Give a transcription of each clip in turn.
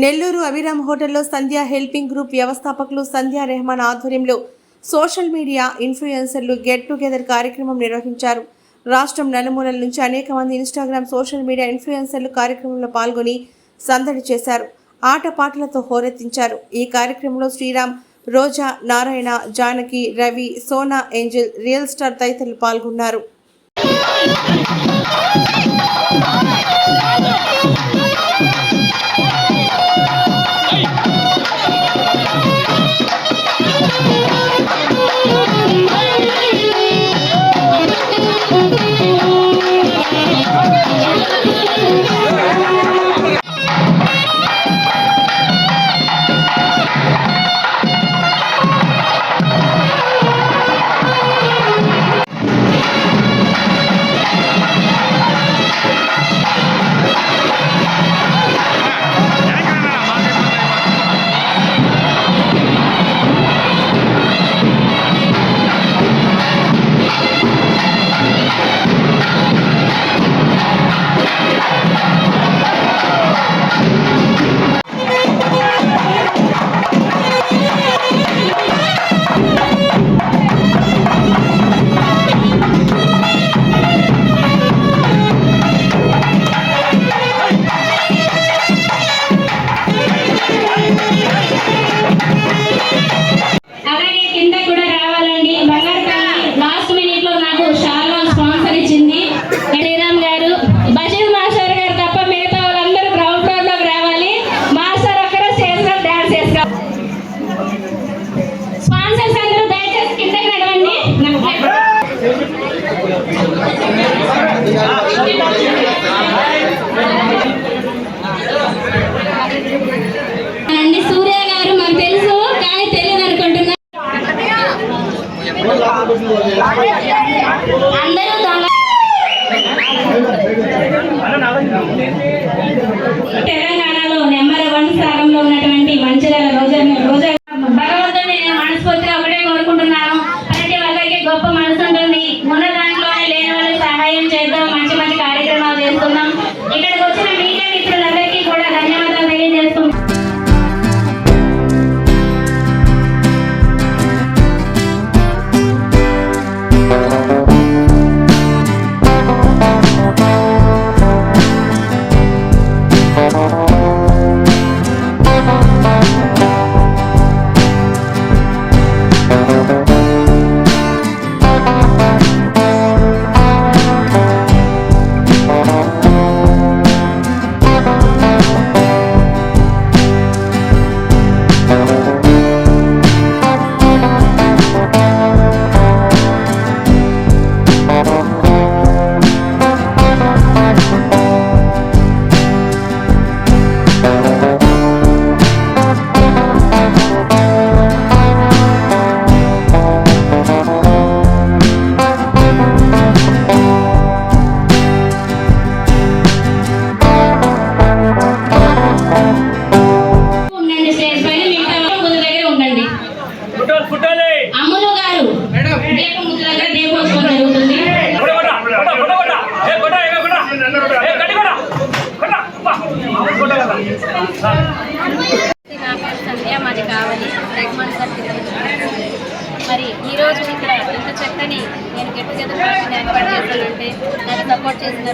నెల్లూరు అభిరామ్ హోటల్లో సంధ్య helping group వ్యవస్థాపకులు సంధ్యా రెహమాన్ ఆధ్వర్యంలో సోషల్ మీడియా ఇన్ఫ్లుయెన్సర్లు గెట్ టుగెదర్ కార్యక్రమం నిర్వహించారు. రాష్ట్రం నలుమూలల నుంచి అనేక మంది ఇన్స్టాగ్రామ్ సోషల్ మీడియా ఇన్ఫ్లుయెన్సర్లు కార్యక్రమంలో పాల్గొని సందడి చేశారు. ఆటపాటలతో హోరెత్తించారు. ఈ కార్యక్రమంలో Sriram Roja Narayana Janaki Ravi Sona Angel real star తదితరులు పాల్గొన్నారు. అందరూ దొంగ తెలంగాణలో నెంబర్ వన్ స్థానంలో ఉన్నటువంటి మంచిర్యాల రోజా రోజా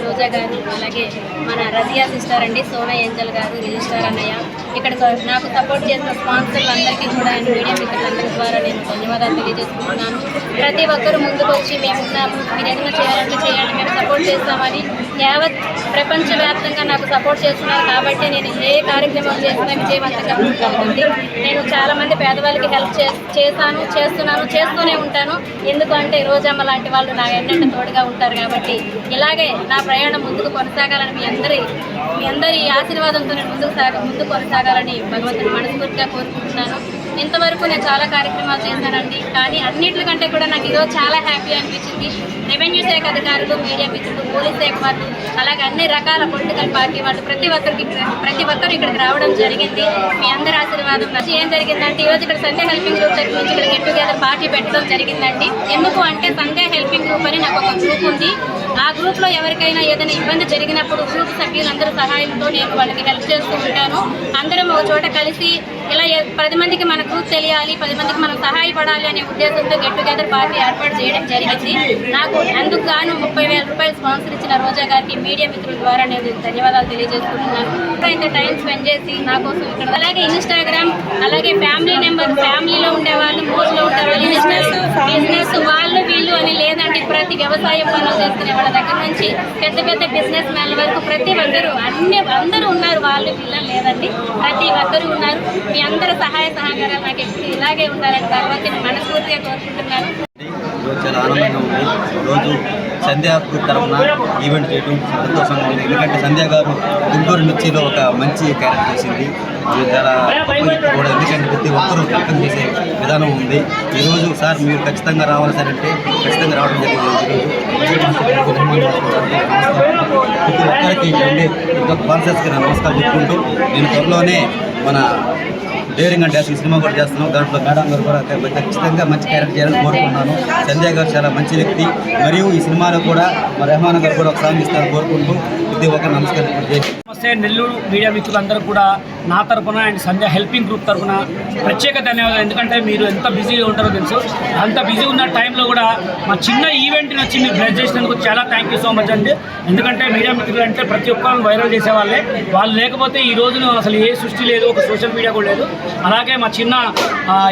రోజా గారు అలాగే మన రజియా సిస్టర్ అండి సోనా ఏంజల్ గారు రిజిస్టర్ అన్నయ్య. ఇక్కడ నాకు సపోర్ట్ చేసిన స్పాన్సర్లు అందరికీ కూడా అండ్ మీడియా మిత్రులందరి ద్వారా నేను ధన్యవాదాలు తెలియజేసుకుంటున్నాను. ప్రతి ఒక్కరూ ముందుకు వచ్చి మేము ఉన్నాము మీరు ఏదైనా చేయాలంటే చేయాలి మేము సపోర్ట్ చేస్తామని యావత్ ప్రపంచవ్యాప్తంగా నాకు సపోర్ట్ చేస్తున్నారు కాబట్టి నేను ఏ కార్యక్రమం చేసినా విజయవంతంగా ఉంటుంది నేను చాలా మంది పేదవాళ్ళకి హెల్ప్ చే చేశాను చేస్తున్నాను చేస్తూనే ఉంటాను. ఎందుకంటే రోజమ్మ లాంటి వాళ్ళు నా ఎన్నెంట తోడుగా ఉంటారు కాబట్టి ఇలాగే నా ప్రయాణం ముందుకు కొనసాగాలని మీ అందరి మీ అందరి ఆశీర్వాదంతో నేను ముందుకు సాగ ముందుకు కొనసాగాలని భగవంతుని మనస్ఫూర్తిగా కోరుకుంటున్నాను. ఇంతవరకు నేను చాలా కార్యక్రమాలు చేశానండి. కానీ అన్నింటికంటే కూడా నాకు ఈరోజు చాలా హ్యాపీ అనిపించింది. రెవెన్యూ శాఖ అధికారులు మీడియా మిత్రులు పోలీస్ శాఖ వాళ్ళు అలాగే అన్ని రకాల పొలిటికల్ పార్టీ వాళ్ళు ప్రతి ఒక్కరికి ప్రతి ఒక్కరు ఇక్కడికి రావడం జరిగింది. మీ అందరి ఆశీర్వాదం నచ్చి ఏం జరిగిందంటే ఈరోజు ఇక్కడ సంధ్య హెల్పింగ్ గ్రూప్ తరఫు నుంచి ఇక్కడ గెట్ టుగెదర్ పార్టీ పెట్టడం జరిగిందండి. ఎందుకు అంటే సంధ్య హెల్పింగ్ గ్రూప్ అని నాకు ఒక గ్రూప్ ఉంది. ఆ గ్రూప్లో ఎవరికైనా ఏదైనా ఇబ్బంది జరిగినప్పుడు గ్రూప్ సభ్యులందరూ సహాయంతో నేను వాళ్ళకి హెల్ప్ చేస్తూ ఉంటాను. అందరం ఒక చోట కలిసి ఇలా పది మందికి మన గ్రూప్ తెలియాలి పది మందికి మనం సహాయపడాలి అనే ఉద్దేశంతో గెట్ టుగెదర్ పార్టీ ఏర్పాటు చేయడం జరిగింది. నాకు అందుకు గాను ముప్పై వేల రూపాయలు స్పాన్సర్ ఇచ్చిన రోజా గారికి మీడియా మిత్రుల ద్వారా నేను ధన్యవాదాలు తెలియజేసుకుంటున్నాను. ఇంకా ఇంత టైం స్పెండ్ చేసి నా కోసం ఇక్కడ అలాగే ఇన్స్టాగ్రామ్ అలాగే ఫ్యామిలీ నెంబర్ ఫ్యామిలీలో ఉండేవాళ్ళు మూడ్లో ఉండేవాళ్ళు బిజినెస్ బిజినెస్ వాళ్ళు ప్రతి వ్యవసాయ పనులు చేసుకునే వాళ్ళ దగ్గర నుంచి పెద్ద పెద్ద బిజినెస్ మ్యాన్ల వరకు ప్రతి ఒక్కరు అన్ని అందరూ ఉన్నారు వాళ్ళు పిల్లలు లేదండి. ప్రతి ఒక్కరు ఉన్నారు. మీ అందరి సహాయ సహకారాలు నాకు ఇలాగే ఉండాలని భగవంతుని మనస్ఫూర్తిగా కోరుకుంటున్నాను. చాలా ఆనందంగా ఉంది. రోజు సంధ్యా గ్రూప్ తరఫున ఈవెంట్ చేయడం సంతోషంగా ఉంది. ఎందుకంటే సంధ్య గారు గుంటూరు మిర్చిలో ఒక మంచి క్యారెక్టర్ చేసింది. చాలా కూడా. ఎందుకంటే ప్రతి ఒక్కరూ వ్యక్తం చేసే విధానం ఉంది. ఈరోజు సార్ మీరు ఖచ్చితంగా రావాలి సార్ అంటే ఖచ్చితంగా రావడం జరిగింది. ప్రతి ఒక్కరికి స్పాన్సర్స్కి నా నమస్కారం చెప్పుకుంటూ నేను త్వరలోనే మన డేరింగ్ అంటే ఈ సినిమా కూడా చేస్తున్నాం. దాంట్లో మేడం గారు కూడా ఖచ్చితంగా మంచి క్యారెక్టర్ చేయాలని కోరుకుంటున్నాను. సంజయ్ గారు చాలా మంచి వ్యక్తి. మరియు ఈ సినిమాలో కూడా మా రెహమాన్ గారు కూడా ఒక సాంగ్ ఇస్తారని కోరుకుంటూ ఇది ఒక నమస్కారం. నమస్తే నెల్లూరు మీడియా మిత్రులందరూ కూడా నా తరపున అండ్ సంధ్య హెల్పింగ్ గ్రూప్ తరఫున ప్రత్యేక ధన్యవాదాలు. ఎందుకంటే మీరు ఎంత బిజీగా ఉంటారో తెలుసు. అంత బిజీ ఉన్న టైంలో కూడా మా చిన్న ఈవెంట్ని వచ్చి మీరు బ్లెస్ చేసినందుకు చాలా థ్యాంక్ యూ సో మచ్ అండి. ఎందుకంటే మీడియా మిత్రులు అంటే ప్రతి ఒక్కరిని వైరల్ చేసేవాళ్ళే. వాళ్ళు లేకపోతే ఈ రోజున అసలు ఏ సృష్టి లేదు ఒక సోషల్ మీడియా కూడా లేదు. అలాగే మా చిన్న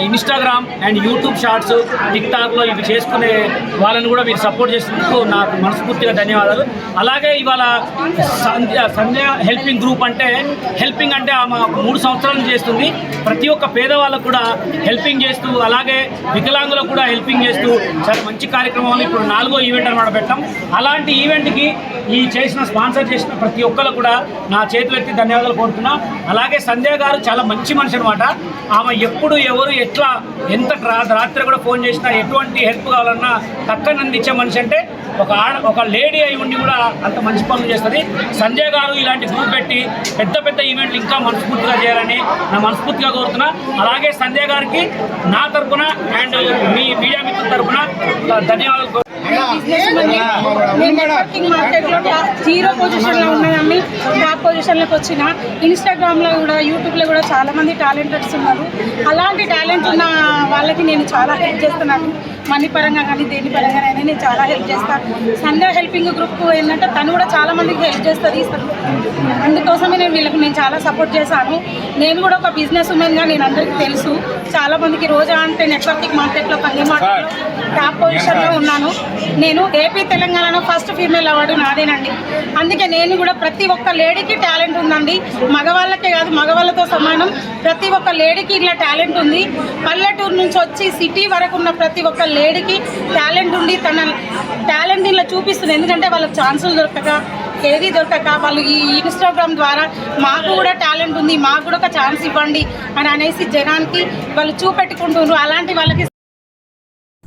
ఇన్స్టాగ్రామ్ అండ్ యూట్యూబ్ షార్ట్స్ టిక్టాక్లో ఇవి చేసుకునే వాళ్ళని కూడా మీరు సపోర్ట్ చేసినందుకు నాకు మనస్ఫూర్తిగా ధన్యవాదాలు. అలాగే ఇవాళ సంధ్య సంధ్య హెల్పింగ్ గ్రూప్ అంటే హెల్పింగ్ అంటే ఆమె మూడు సంవత్సరాలు చేస్తుంది. ప్రతి ఒక్క పేదవాళ్ళకు కూడా హెల్పింగ్ చేస్తూ అలాగే వికలాంగులకు కూడా హెల్పింగ్ చేస్తూ చాలా మంచి కార్యక్రమాలు ఇప్పుడు నాలుగో ఈవెంట్ అనమాట పెట్టాం. అలాంటి ఈవెంట్కి ఈ చేసిన స్పాన్సర్ చేసిన ప్రతి ఒక్కరు కూడా నా చేతులు ఎత్తి ధన్యవాదాలు కోరుతున్నా. అలాగే సంధ్య గారు చాలా మంచి మనిషి అనమాట ఆమె ఎప్పుడు ఎవరు ఎట్లా ఎంత రాత్రి కూడా ఫోన్ చేసినా ఎటువంటి హెల్ప్ కావాలన్నా తక్కువ ఇచ్చే మనిషి అంటే ఒక ఆడ ఒక లేడీ అయి ఉండి కూడా అంత మంచి పనులు చేస్తుంది. సంజయ్ గారు ఇలాంటి గ్రూప్ పెట్టి పెద్ద పెద్ద ఈవెంట్లు ఇంకా మనస్ఫూర్తిగా చేయాలని నా మనస్ఫూర్తిగా కోరుతున్నా. అలాగే సంజయ్ గారికి నా తరపున అండ్ మీ మీడియా మిత్రుల తరపున ధన్యవాదాలు. కోరు- నేను నెట్వర్కింగ్ మార్కెట్లో టాప్ జీరో పొజిషన్లో ఉన్నాయని టాప్ పొజిషన్లోకి వచ్చిన ఇన్స్టాగ్రామ్లో కూడా యూట్యూబ్లో కూడా చాలా మంది టాలెంటెడ్స్ ఉన్నారు. అలాంటి టాలెంట్ ఉన్న వాళ్ళకి నేను చాలా హెల్ప్ చేస్తున్నాను మనీ పరంగా కానీ దేని పరంగానైనా నేను చాలా హెల్ప్ చేస్తాను. సండే హెల్పింగ్ గ్రూప్ ఏంటంటే తను కూడా చాలా మందికి హెల్ప్ చేస్తుంది అందుకోసమే నేను వీళ్ళకి నేను చాలా సపోర్ట్ చేశాను. నేను కూడా ఒక బిజినెస్ ఉమెన్గా నేను అందరికీ తెలుసు. చాలా మందికి రోజా అంటే నెట్వర్కింగ్ మార్కెట్లో కంది మార్కెట్లో టాప్ పొజిషన్లో ఉన్నాను. నేను ఏపీ తెలంగాణలో ఫస్ట్ ఫీమేల్ అవార్డు నాదేనండి. అందుకే నేను కూడా ప్రతి ఒక్క లేడీకి టాలెంట్ ఉందండి. మగవాళ్ళకే కాదు మగవాళ్ళతో సమానం. ప్రతి ఒక్క లేడీకి ఇట్లా టాలెంట్ ఉంది. పల్లెటూరు నుంచి వచ్చి సిటీ వరకు ఉన్న ప్రతి ఒక్క లేడీకి టాలెంట్ ఉండి తన టాలెంట్ ఇలా చూపిస్తుంది. ఎందుకంటే వాళ్ళకి ఛాన్సులు దొరకక ఏది దొరకక వాళ్ళు ఈ ఇన్స్టాగ్రామ్ ద్వారా మాకు కూడా టాలెంట్ ఉంది మాకు కూడా ఒక ఛాన్స్ ఇవ్వండి అని అనేసి జనానికి వాళ్ళు చూపెట్టుకుంటున్నారు. అలాంటి వాళ్ళకి